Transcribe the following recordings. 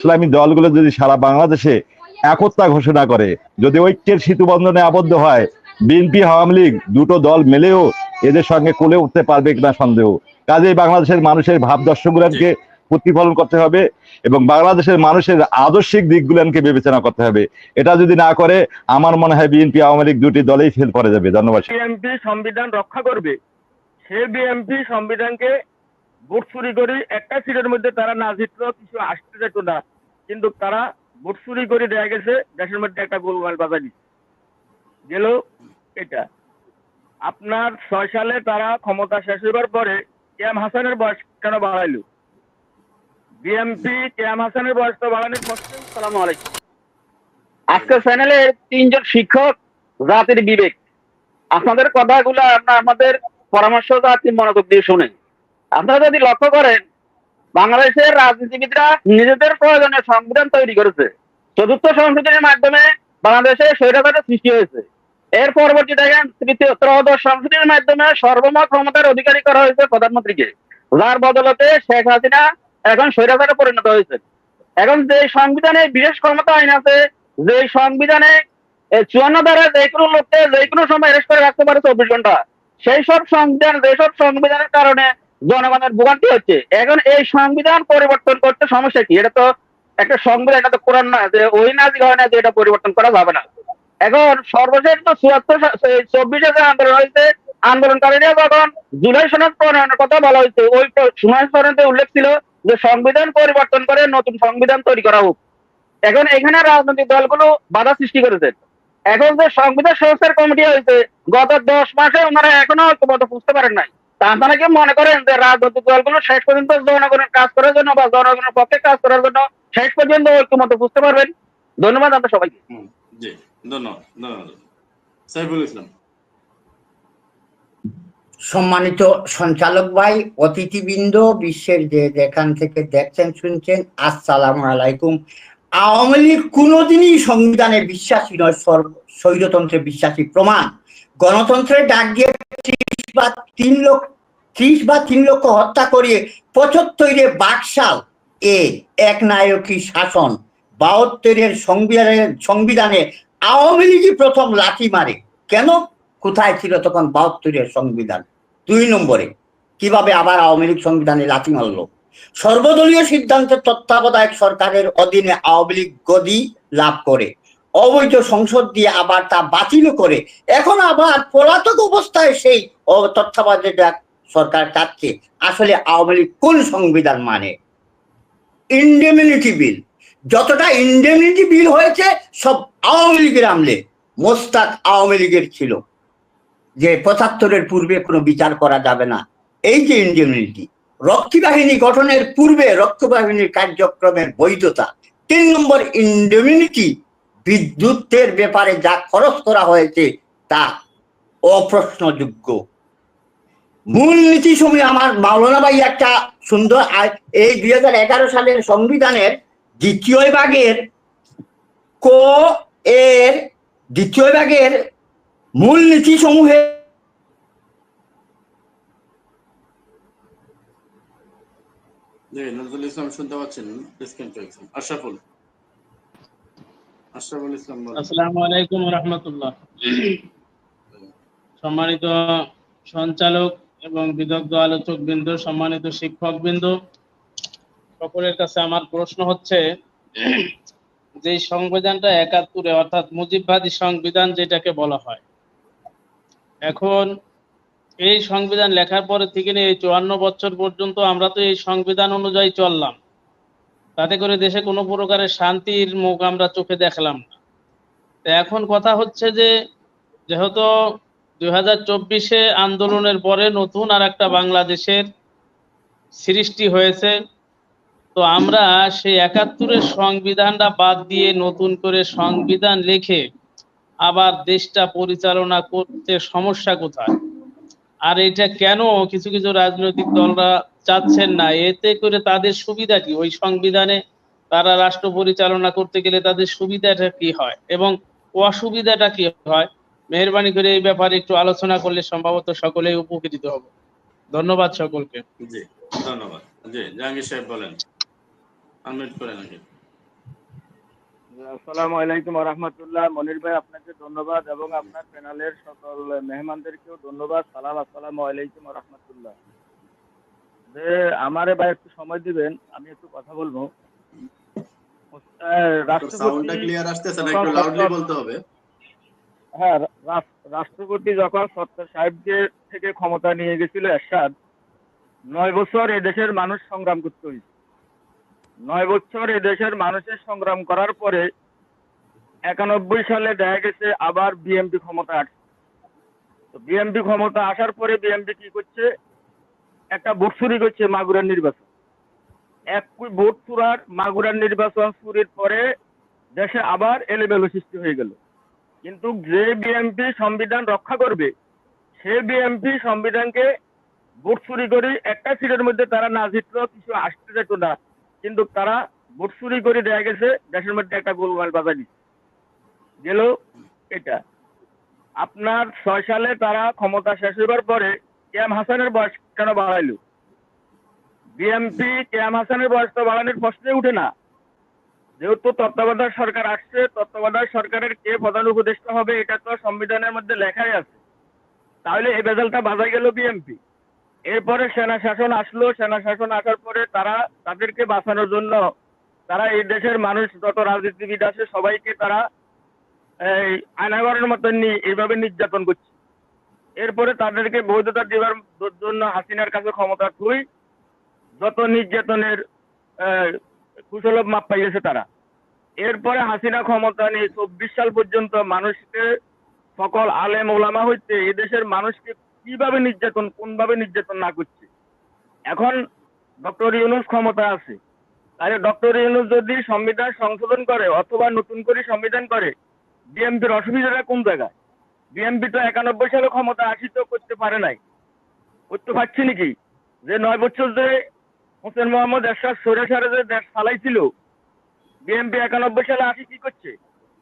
ইসলামী দলগুলো যদি সারা বাংলাদেশে একতা ঘোষণা করে, যদি ঐক্যের সেতু বন্ধনে আবদ্ধ হয়, বিএনপি, আওয়ামী লীগ দুটো দল মিলেও এদের সঙ্গে কোলে উঠতে পারবে কিনা সন্দেহ। কাজেই বাংলাদেশের মানুষের ভাব দর্শকগুলোকে প্রতিফলন করতে হবে এবং বাংলাদেশের মানুষের আদর্শিক দিকগুলোকে বিবেচনা করতে হবে। এটা যদি না করে, আমার মনে হয় বিএনপি, আওয়ামী লীগ দুটি দলেই ফেল করে যাবে। ধন্যবাদ। বিএমপি সংবিধান রক্ষা করবে। সে বিএমপি সংবিধানকে ভোট চুরি করে একটা সিটের মধ্যে তারা না জিতলেও কিছু আসতে যেত না। কিন্তু তারা ভোট চুরি করে দেয়া গেছে, দেশের মধ্যে একটা গোলমাল বাজার গেল এটা। আপনার ছয় সালে তারা ক্ষমতা শেষ হবার পরে কেএম হাসানের বয়স কেন বাড়াইলো? বিএমপি কেএম হাসানের বয়স তো বাড়ানোর সালাম আলাইকুম। আজকে চ্যানেলে তিনজন শিক্ষক জাতির বিবেক। আপনাদের কথাগুলো আপনার আমাদের পরামর্শ জাতি মনোযোগ দিয়ে শুনেন। আপনারা যদি লক্ষ্য করেন বাংলাদেশের রাজনীতিবিদরা নিজেদের প্রয়োজনে সংবিধান তৈরি করেছে। চতুর্থ সংশোধনের মাধ্যমে বাংলাদেশে স্বৈরাচারের সৃষ্টি হয়েছে। এর পরবর্তী দেখেন, তৃতীয় ত্রয়োদশ সংশোধনের মাধ্যমে সর্বমত ক্ষমতার অধিকারী করা হয়েছে প্রধানমন্ত্রীকে, যার বদলতে শেখ হাসিনা এখন স্বৈরাচারে পরিণত হয়েছে এখন যে সংবিধানে বিশেষ ক্ষমতা আইন আছে যে সংবিধানে চুয়ান্ন দ্বারা যে কোনো লোককে যে কোনো সময় অ্যারেস্ট করে রাখতে পারে চব্বিশ ঘণ্টা, সেই সব সংবিধান যেসব সংবিধানের কারণে জনগণের ভোগান্তি হচ্ছে। এখন এই সংবিধান পরিবর্তন করতে সমস্যা কি? এটা তো একটা সংবিধান, এটা তো কোরআন না, যে ওই হয় না যে এটা পরিবর্তন করা যাবে না। এখন সর্বশেষ তো চুয়াত্তর চব্বিশে যে আন্দোলন হয়েছে। আন্দোলনকারীরা যখন জুলাই সনদ প্রণয়নের কথা বলা হয়েছে, ওই সুনাই সনদে উল্লেখ ছিল যে সংবিধান পরিবর্তন করে নতুন সংবিধান তৈরি করা হোক। এখন এখানে রাজনৈতিক দলগুলো বাধা সৃষ্টি করেছে। এখন যে সংবিধান সংস্কার কমিটি হয়েছে, গত দশ মাসে ওনারা এখনও ঐক্যমত বুঝতে পারেন নাই। তা মনে করেন যে রাজনৈতিক দলগুলো শেষ পর্যন্ত জনগণের কাজ করার জন্য বা জনগণের পক্ষে কাজ করার জন্য শেষ পর্যন্ত ঐক্যমত বুঝতে পারবেন? ধন্যবাদ আপনার সবাইকে। জি ধন্যবাদ ধন্যবাদ। সাইফুল ইসলাম। সম্মানিত সঞ্চালক ভাই অতিথিবৃন্দ বিশ্বের যে যেখান থেকে দেখছেন শুনছেন আসসালামু আলাইকুম। আওয়ামী লীগ কোনোদিনই সংবিধানে বিশ্বাসী নয় সর্ব- স্বৈরতন্ত্রে বিশ্বাসী প্রমাণ। গণতন্ত্রের ডাক দিয়ে ত্রিশ বা তিন লক্ষ ত্রিশ বা তিন লক্ষ হত্যা করিয়ে পঁচাত্তরে বাকশাল এ এক নায়কী শাসন। বাহাত্তরের সংবিধানের সংবিধানে আওয়ামী লীগই প্রথম লাঠি মারে। কেন? কোথায় ছিল তখন বাহাত্তরের সংবিধান? দুই নম্বরে, কীভাবে আবার আওয়ামী লীগ সংবিধানে লাঠি মারলো? সর্বদলীয় সিদ্ধান্তের তত্ত্বাবধায়ক সরকারের অধীনে আওয়ামী লীগ গদি লাভ করে। অবৈধ সংসদ দিয়ে আবার তা বাতিল করে। এখন আবার পলাতক অবস্থায় সেই তত্ত্বাবধায়ক সরকার চাচ্ছে, আসলে আওয়ামী লীগ কোন সংবিধান মানে? ইন্ডেমিনিটি বিল যতটা ইন্ডেমিনিটি বিল হয়েছে, সব আওয়ামী লীগের আমলে। মোস্তাক আওয়ামী লীগের ছিল। যে পঁচাত্তরের পূর্বে কোনো বিচার করা যাবে না। এই যে ইন্ডিয়ানিটি রক্ষী বাহিনী গঠনের পূর্বে রক্ষী বাহিনীর কার্যক্রমের বৈধতা, তিন নম্বর ইন্ডেমিনিটি বিদ্যুতের ব্যাপারে যা খরচ করা হয়েছে, তা অপ্রশ্নযোগ্য। মূলনীতি সময় আমার মাওলানা ভাই একটা সুন্দর এই দুই হাজার এগারো সালের সংবিধানের দ্বিতীয় ভাগের ক এর দ্বিতীয় ভাগের মূলনীতি সমূহে নজরুল ইসলাম শুনতে পাচ্ছেন আশরাফুল। আশরাফুল ইসলাম। আসসালামু আলাইকুম রহমতুল্লাহ। সম্মানিত সঞ্চালক এবং বিদগ্ধ আলোচক বৃন্দ সম্মানিত শিক্ষক বৃন্দ সকলের কাছে আমার প্রশ্ন হচ্ছে, যে সংবিধানটা একাত্তরে, অর্থাৎ মুজিববাদী সংবিধান যেটাকে বলা হয়। এখন এই সংবিধান লেখার পরে থেকে নিয়ে এই চুয়ান্ন বছর পর্যন্ত আমরা তো এই সংবিধান অনুযায়ী চললাম। তাতে করে দেশে কোনো প্রকারের শান্তির মুখ আমরা চোখে দেখলাম না। এখন কথা হচ্ছে যে, যেহেতু দুই চব্বিশে আন্দোলনের পরে নতুন আর একটা বাংলাদেশের সৃষ্টি হয়েছে। তো আমরা সেই একাত্তরের সংবিধানটা বাদ দিয়ে নতুন করে সংবিধান লিখে আবার দেশটা পরিচালনা করতে সমস্যা কোথায়? আর এটা কেন কিছু কিছু রাজনৈতিক দলরা চাচ্ছেন না? এতে করে তাদের সুবিধা কি? ওই সংবিধানে তারা রাষ্ট্র পরিচালনা করতে গেলে তাদের সুবিধাটা কি হয়? এবং অসুবিধাটা কি হয়? মেহরবানি করে এই ব্যাপারে একটু আলোচনা করলে সম্ভবত সকলেই উপকৃত হবে। ধন্যবাদ সকলকে। জি ধন্যবাদ। জি জাহাঙ্গীর সাহেব বলেন। আনমিউট আসসালামু আলাইকুম রহমতুল্লাহ। মনির ভাই আপনাকে ধন্যবাদ এবং আপনার প্যানেলের সকল মেহমানদেরকেও ধন্যবাদ। সালাম আসসালামু আলাইকুম রহমতুল্লাহ। যে আমারে ভাই একটু সময় দিবেন আমি একটু কথা বলব। রাষ্ট্রপতি ক্লিয়ার আসতেছে না একটু লাউডলি বলতে হবে। হ্যাঁ রাষ্ট্রপতি যখন সত্তর সাহেবকে থেকে ক্ষমতা নিয়ে গেছিল এরশাদ, নয় বছর এ দেশের মানুষ সংগ্রাম করতে হয়েছে নয় বছর এ দেশের মানুষের সংগ্রাম করার পরে একানব্বই সালে দেখা গেছে আবার বিএমপি ক্ষমতা আসছে। তো বিএমপি ক্ষমতা আসার পরে বিএমপি কি করছে? একটা ভোট চুরি করছে মাগুরার নির্বাচন। এক ভোট চুরার মাগুরার নির্বাচন চুরির পরে দেশে আবার এলেবেলো সৃষ্টি হয়ে গেল। কিন্তু যে বিএমপি সংবিধান রক্ষা করবে, সে বিএমপি সংবিধানকে ভোট চুরি করে একটা সিটের মধ্যে তারা না জিতলেও কিছু আসতে যেত না। কিন্তু তারা ভোট চুরি করে দেয়া গেছে, দেশের মধ্যে একটা গোলমাল বাজা গেল এটা। আপনার ছয় সালে তারা ক্ষমতা শেষ হবার পরে কেএম হাসানের বয়স কেন বাড়াইলো? বিএমপি কেএম হাসানের বয়স তো বাড়ানোর প্রশ্নে উঠে না। যেহেতু তত্ত্বাবধায়ক সরকার আসছে, তত্ত্বাবধায়ক সরকারের কে প্রধান উপদেষ্টা হবে এটা তো সংবিধানের মধ্যে লেখাই আছে। তাহলে এই বেজালটা বাজাই গেল বিএমপি এরপরে সেনা শাসন আসলো, সেনা শাসন আসার পরে তারা তাদেরকে বাঁচানোর জন্য তারা এই দেশের মানুষ, যত রাজনীতিবিদ আছে, সবাইকে তারা এই আয়নাগরের মতন এইভাবে নির্যাতন করছে। এরপরে তাদেরকে বৈধতা দেওয়ার জন্য হাসিনার কাছে ক্ষমতা থুই যত নির্যাতনের কুশলভ মাপ পাইয়েছে তারা। এরপরে হাসিনা ক্ষমতা নিয়ে চব্বিশ সাল পর্যন্ত মানুষকে সকল আলেম ওলামা হইতে এদেশের মানুষকে কীভাবে নির্যাতন, কোনভাবে নির্যাতন না করছে? এখন ডক্টর ইউনুস ক্ষমতা আছে। তাহলে ডক্টর ইউনুস যদি সংবিধান সংশোধন করে অথবা নতুন করে সংবিধান করে, বিএনপির অসুবিধাটা কোন জায়গায়? বিএনপি তো একানব্বই সালে ক্ষমতা আসিত করতে পারে নাই। করতে পারছি নাকি? যে নয় বছর ধরে হোসেন মোহাম্মদ এরশাদ সরে সারে যে দেশ চালাইছিল বিএনপি একানব্বই সালে আসি কি করছে?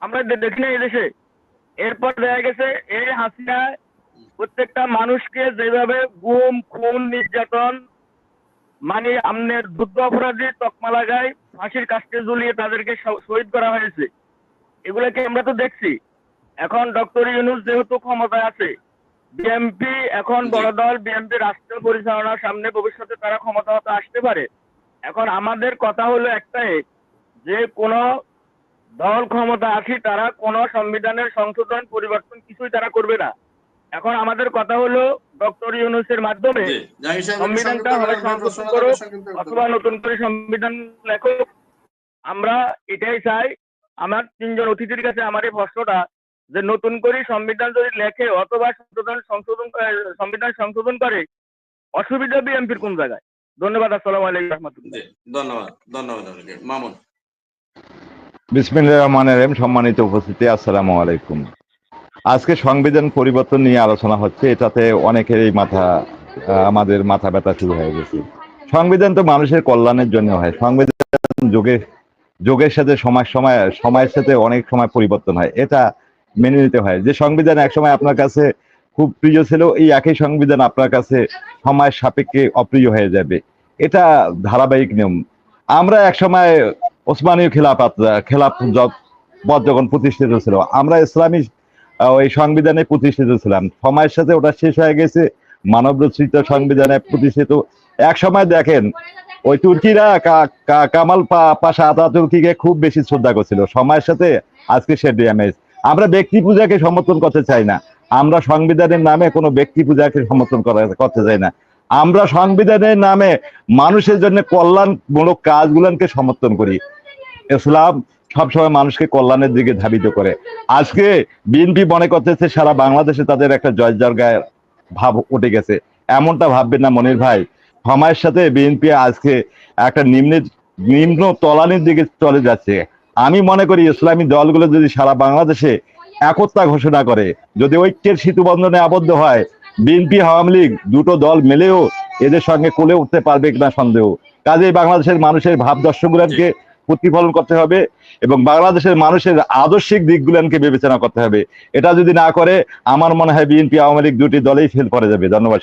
আমরা দেখি না এই দেশে এরপর দেখা গেছে, এই হাসিনা প্রত্যেকটা মানুষকে যেভাবে গুম, খুন, নির্যাতন মানে আমনের যুদ্ধ অপরাধী তকমা লাগায় ফাঁসির কাজকে ঝুলিয়ে তাদেরকে শহীদ করা হয়েছে। এগুলোকে আমরা তো দেখছি। এখন ডক্টর ইউনুস যেহেতু ক্ষমতায় আছে বিএমপি এখন বড় দল বিএমপি রাষ্ট্র পরিচালনার সামনে ভবিষ্যতে তারা ক্ষমতা হতে আসতে পারে। এখন আমাদের কথা হলো একটাই যে কোন দল ক্ষমতা আসি তারা কোন সংবিধানের সংশোধন পরিবর্তন কিছুই তারা করবে না। এখন আমাদের কথা হলো ডক্টর ইউনুসের মাধ্যমে সংবিধানটা হয় করে সংশোধন করতে অথবা নতুন করে সংবিধান লেখক আমরা এটাই চাই আমার তিনজন অতিথির কাছে আমার এই প্রশ্নটা যে নতুন করে সংবিধান যদি লেখে অথবা সংশোধন সংশোধন সংবিধান সংশোধন করে অসুবিধা বিএনপির কোন জায়গায়? ধন্যবাদ আসসালামু আলাইকুম রহমতুল্লাহ। ধন্যবাদ ধন্যবাদ মামুন। বিসমিল্লাহ রহমান রহিম সম্মানিত উপস্থিতি আসসালামু আলাইকুম। আজকে সংবিধান পরিবর্তন নিয়ে আলোচনা হচ্ছে এটাতে অনেকেরই মাথা আহ, আমাদের মাথা ব্যথা শুরু হয়ে গেছে। সংবিধান তো মানুষের কল্যাণের জন্য হয়। সংবিধান যুগের যুগের সাথে সময় সময় সময়ের সাথে অনেক সময় পরিবর্তন হয়। এটা মেনে নিতে হয়। যে সংবিধান একসময় আপনার কাছে খুব প্রিয় ছিল, এই একই সংবিধান আপনার কাছে সময়ের সাপেক্ষে অপ্রিয় হয়ে যাবে। এটা ধারাবাহিক নিয়ম। আমরা একসময় ওসমানীয় খেলাফত খেলাফ পদ যখন প্রতিষ্ঠিত ছিল, আমরা ইসলামী ওই সংবিধানে প্রতিষ্ঠিত ছিলাম। সময়ের সাথে ওটা শেষ হয়ে গেছে। মানব রচিত সংবিধানে প্রতিষ্ঠিত। এক সময় দেখেন, ওই তুর্কিরা কামাল পাশা আতা তুর্কিকে খুব বেশি শ্রদ্ধা করছিল। সময়ের সাথে আজকে সে ড্যামেজ। আমরা ব্যক্তি পূজাকে সমর্থন করতে চাই না। আমরা সংবিধানের নামে কোনো ব্যক্তি পূজাকে সমর্থন করা- করতে চাই না। আমরা সংবিধানের নামে মানুষের জন্য কল্যাণমূলক কাজগুলোকে সমর্থন করি। ইসলাম সবসময় মানুষকে কল্যাণের দিকে ধাবিত করে। আজকে বিএনপি মনে করতেছে সারা বাংলাদেশে তাদের একটা জয় জর্গায় ভাব উঠে গেছে। এমনটা ভাববেন না মনির ভাই। সময়ের সাথে বিএনপি আজকে একটা নিম্ন নিম্ন তলানির দিকে চলে যাচ্ছে। আমি মনে করি ইসলামী দলগুলো যদি সারা বাংলাদেশে একতা ঘোষণা করে, যদি ঐক্যের সেতু বন্ধনে আবদ্ধ হয়, বিএনপি, আওয়ামী লীগ দুটো দল মেলেও এদের সঙ্গে কোলে উঠতে পারবে কিনা সন্দেহ। কাজেই বাংলাদেশের মানুষের ভাব দর্শকগুলোকে প্রতিফলন করতে হবে এবং বাংলাদেশের মানুষের আদর্শিক দিকগুলোকে বিবেচনা করতে হবে। এটা যদি না করে, আমার মনে হয় বিএনপি, আওয়ামী লীগ দুটি দলেই ফেল করে যাবে। ধন্যবাদ।